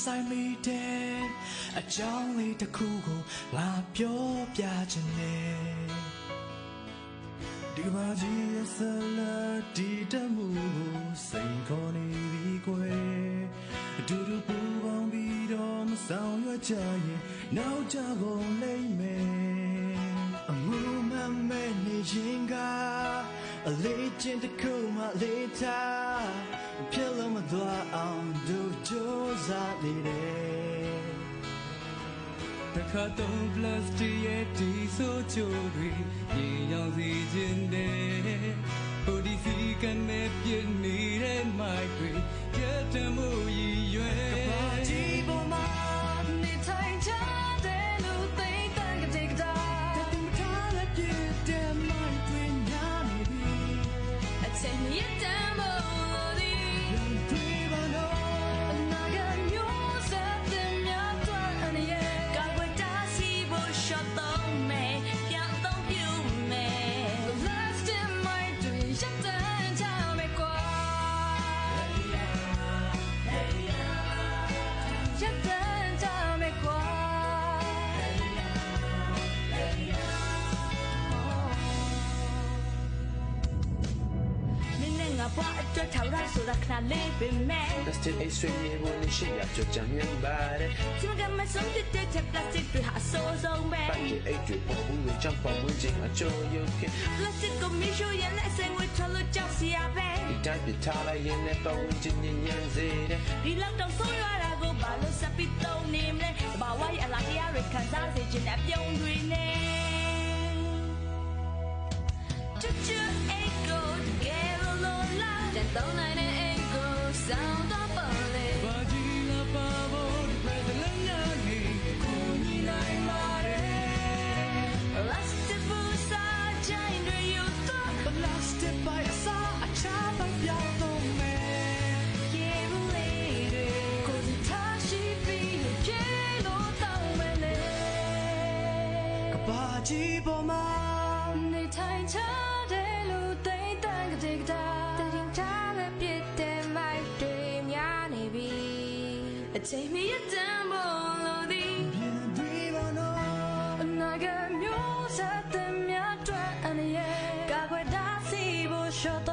ဆိုင်မိတဲ့အကြောင်းလေးတစ်ခုကိုငါပြောပြချင်တယ်ဒီကဘာကြီးရဲ့ဆလာဒီတမှုကိုစိန်ခေါ်နေပြီကွယ်အတူတူပူပေါင်းပြီးတော့မဆောင်ရွက်ကြရင်နောက်ကြကုန်လိမ့်မယ်အမှုမမဲနေခြင်းကအလေးချင်းတစ်ခုမှလေးထား နေတယ်တခါတော့ plus တရဲ့ဒီဆိုချိုတွေရေရောင်စီခြင်းတဲ့ဟိုဒီစီကနဲ့ပြည့်နေတဲ့ my way ရတဲ့မှုရည်ရွယ်ကဘာကြီးပေါ်မှာနေထိုင်ကြတဲ့လူသိမ့်တန်ကတိကတာတတူထားလက်ပြည့်တဲ့ my way ညာနေပြီအချိန်ရတဲ့မို့ နင်းနဲ့ငါဘွားအတွက်ထောက်ရဆိုတာခဏလေးပဲမဲ့ Plastic အိတ်ဆွေမြေဝင်ရှိရကြကြမြန်ပါတယ်ဒီကမဆုံးတဲ့တဲ့ plastic တွေဟာဆိုးဆုံးပဲပတ်ကြီးအိတ်တွေပေါ်ဦးလို့ကြောက်ပေါ်ဝင်ခြင်းအချိုးရုပ်ခင် plastic ကိုမရှိရတဲ့ဆင်ဝေထလို့ကြောက်စရာပဲဒီတိုင်းပြထားလိုက်ရင်လည်းပေါ်ဝင်ခြင်းညဉ့်ညံ့စေတယ်ဒီလောက်တော့ဆိုးရတာကိုဘာလို့စပစ်တော့နေမလဲဘာ ကြီးပေါ်မှာနေထိုင်ချတယ်လို့သိတန်ကြတဲ့ကတာတရင်ထားလည်းပြည့်တယ်မိုက်တွေများနေပြီအချိန်မီရတန်ဖို့လို့ဒီပြန်ပြီးပါတော့အနာကမျိုးစတဲ့များတွက်အနေရကာကွယ်တားစီဖို့ရှော့